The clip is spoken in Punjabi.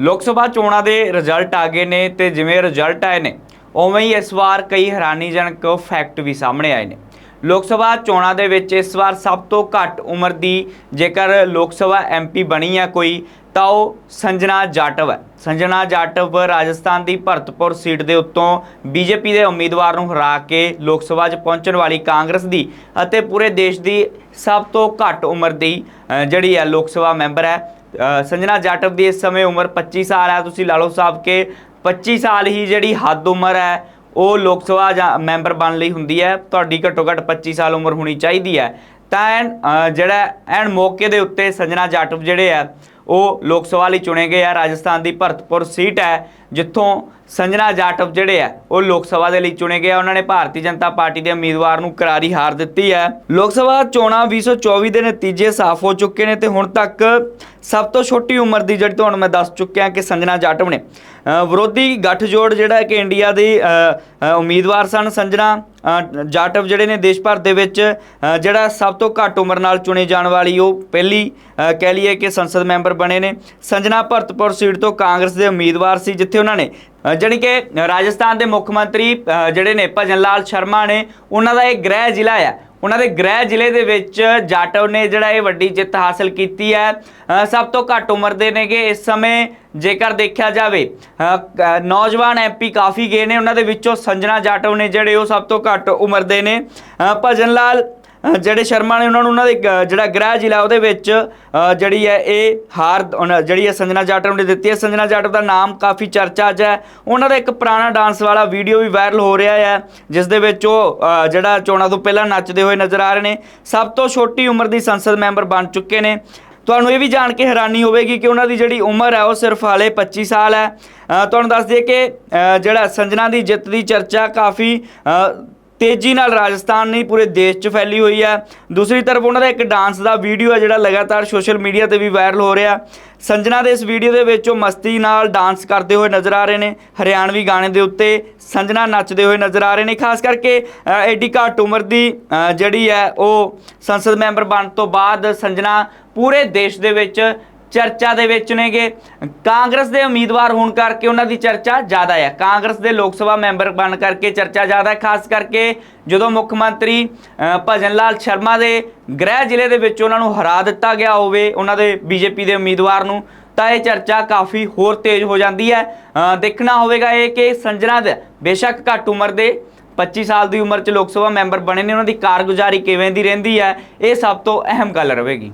ਲੋਕ ਸਭਾ ਚੋਣਾਂ ਦੇ ਰਿਜ਼ਲਟ ਆ ਗਏ ਨੇ ਤੇ ਜਿਵੇਂ ਰਿਜ਼ਲਟ ਆਏ ਨੇ, ਉਵੇਂ ਹੀ ਇਸ ਵਾਰ ਕਈ ਹੈਰਾਨੀਜਨਕ ਫੈਕਟ ਵੀ ਸਾਹਮਣੇ ਆਏ ਨੇ। ਲੋਕ ਸਭਾ ਚੋਣਾਂ ਦੇ ਵਿੱਚ ਇਸ ਵਾਰ ਸਭ ਤੋਂ ਘੱਟ ਉਮਰ ਦੀ ਜੇਕਰ ਲੋਕ ਸਭਾ ਐਮਪੀ ਬਣੀ ਆ ਕੋਈ, ਤਾਂ ਉਹ ਸੰਜਨਾ ਜਾਟਵ ਹੈ। ਸੰਜਨਾ ਜਾਟਵ ਰਾਜਸਥਾਨ ਦੀ ਭਰਤਪੁਰ ਸੀਟ ਦੇ ਉੱਤੋਂ ਬੀਜੇਪੀ ਦੇ ਉਮੀਦਵਾਰ ਨੂੰ ਹਰਾ ਕੇ ਲੋਕ ਸਭਾ 'ਚ ਪਹੁੰਚਣ ਵਾਲੀ ਕਾਂਗਰਸ ਦੀ ਅਤੇ ਪੂਰੇ ਦੇਸ਼ ਦੀ ਸਭ ਤੋਂ ਘੱਟ ਉਮਰ ਦੀ ਜਿਹੜੀ ਹੈ ਲੋਕ ਸਭਾ ਮੈਂਬਰ ਹੈ ਸੰਜਨਾ ਜਾਟਵ ਦੀ ਇਸ ਸਮੇਂ ਉਮਰ 25 ਸਾਲ ਹੈ। ਤੁਸੀਂ ਲਾ ਲਓ ਸਾਹਿਬ ਕਿ 25 ਸਾਲ ਹੀ ਜਿਹੜੀ ਹੱਦ ਉਮਰ ਹੈ, ਉਹ ਲੋਕ ਸਭਾ ਜਾਂ ਮੈਂਬਰ ਬਣਨ ਲਈ ਹੁੰਦੀ ਹੈ। ਤੁਹਾਡੀ ਘੱਟੋ ਘੱਟ 25 ਸਾਲ ਉਮਰ ਹੋਣੀ ਚਾਹੀਦੀ ਹੈ। ਤਾਂ ਐਨ ਜਿਹੜਾ ਐਨ ਮੌਕੇ ਦੇ ਉੱਤੇ ਸੰਜਨਾ ਜਾਟਵ ਜਿਹੜੇ ਆ ਉਹ ਲੋਕ ਸਭਾ ਲਈ ਚੁਣੇ ਗਏ ਆ। ਰਾਜਸਥਾਨ ਦੀ ਭਰਤਪੁਰ ਸੀਟ ਹੈ, ਜਿੱਥੋਂ ਸੰਜਨਾ ਜਾਟਵ ਜਿਹੜੇ ਆ, ਉਹ ਲੋਕ ਸਭਾ ਦੇ ਲਈ ਚੁਣੇ ਗਏ ਉਹਨਾਂ ਨੇ ਭਾਰਤੀ ਜਨਤਾ ਪਾਰਟੀ ਦੇ ਉਮੀਦਵਾਰ ਨੂੰ ਕਰਾਰੀ ਹਾਰ ਦਿੱਤੀ ਹੈ ਲੋਕ ਸਭਾ ਚੋਣਾਂ 2024 ਦੇ ਨਤੀਜੇ ਸਾਫ਼ ਹੋ ਚੁੱਕੇ ਨੇ ਤੇ ਹੁਣ ਤੱਕ ਸਭ ਤੋਂ ਛੋਟੀ ਉਮਰ ਦੀ ਜਿਹੜੀ ਤੁਹਾਨੂੰ ਮੈਂ ਦੱਸ ਚੁੱਕਿਆ ਕਿ ਸੰਜਨਾ ਜਾਟਵ ਨੇ। ਵਿਰੋਧੀ ਗੱਠਜੋੜ ਜਿਹੜਾ ਕਿ ਇੰਡੀਆ ਦੀ ਉਮੀਦਵਾਰ ਸਨ ਸੰਜਨਾ। ਜਾਟਵ ਜਿਹੜੇ ਨੇ ਦੇਸ਼ ਭਰ ਦੇ ਵਿੱਚ ਜਿਹੜਾ ਸਭ ਤੋਂ ਘੱਟ ਉਮਰ ਨਾਲ ਚੁਣੇ ਜਾਣ ਵਾਲੀ ਉਹ ਪਹਿਲੀ ਕਹਿ ਲਈਏ ਕਿ ਸੰਸਦ ਮੈਂਬਰ ਬਣੇ ਨੇ। ਸੰਜਨਾ ਭਰਤਪੁਰ ਸੀਟ ਤੋਂ ਕਾਂਗਰਸ ਦੇ ਉਮੀਦਵਾਰ ਸੀ, ਜਿੱਥੇ ਉਹਨਾਂ ਨੇ ਅ, ਜਾਣੀ ਕਿ ਰਾਜਸਥਾਨ ਦੇ ਮੁੱਖ ਮੰਤਰੀ ਜਿਹੜੇ ਨੇ ਭਜਨ ਲਾਲ ਸ਼ਰਮਾ ਨੇ ਉਹਨਾਂ ਦਾ ਇਹ ਗ੍ਰਹਿ ਜ਼ਿਲ੍ਹਾ ਆ। ਉਹਨਾਂ ਦੇ ਗ੍ਰਹਿ ਜ਼ਿਲ੍ਹੇ ਦੇ ਵਿੱਚ ਜਾਟਵ ਨੇ ਜਿਹੜਾ ਇਹ ਵੱਡੀ ਜਿੱਤ ਹਾਸਲ ਕੀਤੀ ਹੈ। ਸਭ ਤੋਂ ਘੱਟ ਉਮਰ ਦੇ ਨੇਗੇ ਇਸ ਸਮੇਂ ਜੇਕਰ ਦੇਖਿਆ ਜਾਵੇ ਅ, ਕ- ਨੌਜਵਾਨ ਐਮਪੀ ਕਾਫੀ ਗਏ ਨੇ ਉਹਨਾਂ ਦੇ ਵਿੱਚੋਂ ਸੰਜਨਾ ਜਾਟਵ ਨੇ ਜਿਹੜੇ ਉਹ ਸਭ ਤੋਂ ਘੱਟ ਉਮਰ ਦੇ ਨੇ। ਭਜਨ ਲਾਲ ਜਿਹੜੇ ਸ਼ਰਮਾ ਨੇ ਉਹਨਾਂ ਨੂੰ ਉਹਨਾਂ ਦੇ ਜਿਹੜਾ ਗ੍ਰਹਿ ਜ਼ਿਲ੍ਹਾ ਉਹਦੇ ਵਿੱਚ ਜਿਹੜੀ ਹੈ ਇਹ ਹਾਰ ਉਹਨਾਂ- ਜਿਹੜੀ ਹੈ ਸੰਜਨਾ ਜਾਟਵ ਨੇ ਦਿੱਤੀ ਹੈ। ਸੰਜਨਾ ਜਾਟਵ ਦਾ ਨਾਮ ਕਾਫੀ ਚਰਚਾ 'ਚ ਹੈ। ਉਹਨਾਂ ਦਾ ਇੱਕ ਪੁਰਾਣਾ ਡਾਂਸ ਵਾਲਾ ਵੀਡੀਓ ਵੀ ਵਾਇਰਲ ਹੋ ਰਿਹਾ ਹੈ, ਜਿਸ ਦੇ ਵਿੱਚ ਉਹ ਜਿਹੜਾ ਚੋਣਾਂ ਤੋਂ ਪਹਿਲਾਂ ਨੱਚਦੇ ਹੋਏ ਨਜ਼ਰ ਆ ਰਹੇ ਨੇ। ਸਭ ਤੋਂ ਛੋਟੀ ਉਮਰ ਦੀ ਸੰਸਦ ਮੈਂਬਰ ਬਣ ਚੁੱਕੇ ਨੇ। ਤੁਹਾਨੂੰ ਇਹ ਵੀ ਜਾਣ ਕੇ ਹੈਰਾਨੀ ਹੋਵੇਗੀ ਕਿ ਉਹਨਾਂ ਦੀ ਜਿਹੜੀ ਉਮਰ ਹੈ ਉਹ ਸਿਰਫ ਹਾਲੇ 25 ਸਾਲ ਹੈ। ਤੁਹਾਨੂੰ ਦੱਸ ਦਈਏ ਕਿ ਜਿਹੜਾ ਸੰਜਨਾ ਦੀ ਜਿੱਤ ਦੀ ਚਰਚਾ ਕਾਫੀ ਤੇਜ਼ੀ ਨਾਲ ਰਾਜਸਥਾਨ ਨਹੀਂ, ਪੂਰੇ ਦੇਸ਼ 'ਚ ਫੈਲੀ ਹੋਈ ਹੈ। ਦੂਸਰੀ ਤਰਫ ਉਹਨਾਂ ਦਾ ਇੱਕ ਡਾਂਸ ਦਾ ਵੀਡੀਓ ਹੈ ਜਿਹੜਾ ਲਗਾਤਾਰ ਸੋਸ਼ਲ ਮੀਡੀਆ ਤੇ ਵੀ ਵਾਇਰਲ ਹੋ ਰਿਹਾ। ਸੰਜਨਾ ਦੇ ਇਸ ਵੀਡੀਓ ਦੇ ਵਿੱਚ ਉਹ ਮਸਤੀ ਨਾਲ ਡਾਂਸ ਕਰਦੇ ਹੋਏ ਨਜ਼ਰ ਆ ਰਹੇ ਨੇ, ਹਰਿਆਣਵੀ ਗਾਣੇ ਦੇ ਉੱਤੇ ਸੰਜਨਾ ਨੱਚਦੇ ਹੋਏ ਨਜ਼ਰ ਆ ਰਹੇ ਨੇ। ਖਾਸ ਕਰਕੇ ਐਡੀ ਘੱਟ ਉਮਰ ਦੀ ਜਿਹੜੀ ਹੈ, ਉਹ ਸੰਸਦ ਮੈਂਬਰ ਬਣਨ ਤੋਂ ਬਾਅਦ ਸੰਜਨਾ ਪੂਰੇ ਦੇਸ਼ ਦੇ ਵਿੱਚ ਚਰਚਾ ਦੇ ਵਿੱਚ ਨੇਗੇ। ਕਾਂਗਰਸ ਦੇ ਉਮੀਦਵਾਰ ਹੋਣ ਕਰਕੇ ਉਹਨਾਂ ਦੀ ਚਰਚਾ ਜ਼ਿਆਦਾ ਹੈ। ਕਾਂਗਰਸ ਦੇ ਲੋਕ ਸਭਾ ਮੈਂਬਰ ਬਣ ਕਰਕੇ ਚਰਚਾ ਜ਼ਿਆਦਾ ਹੈ, ਖਾਸ ਕਰਕੇ ਜਦੋਂ ਮੁੱਖ ਮੰਤਰੀ ਭਜਨ ਲਾਲ ਸ਼ਰਮਾ ਦੇ ਗ੍ਰਹਿ ਜ਼ਿਲ੍ਹੇ ਦੇ ਵਿੱਚ ਉਹਨਾਂ ਨੂੰ ਹਰਾ ਦਿੱਤਾ ਗਿਆ ਹੋਵੇ, ਉਹਨਾਂ ਦੇ ਬੀਜੇਪੀ ਦੇ ਉਮੀਦਵਾਰ ਨੂੰ, ਤਾਂ ਇਹ ਚਰਚਾ ਕਾਫੀ ਹੋਰ ਤੇਜ਼ ਹੋ ਜਾਂਦੀ ਹੈ। ਦੇਖਣਾ ਹੋਵੇਗਾ ਇਹ ਕਿ ਸੰਜਨਾ ਦੇ ਬੇਸ਼ੱਕ ਘੱਟ ਉਮਰ ਦੇ 25 ਸਾਲ ਦੀ ਉਮਰ 'ਚ ਲੋਕ ਸਭਾ ਮੈਂਬਰ ਬਣੇ ਨੇ, ਉਹਨਾਂ ਦੀ ਕਾਰਗੁਜ਼ਾਰੀ ਕਿਵੇਂ ਦੀ ਰਹਿੰਦੀ ਹੈ, ਇਹ ਸਭ ਤੋਂ ਅਹਿਮ ਗੱਲ ਰਹੇਗੀ।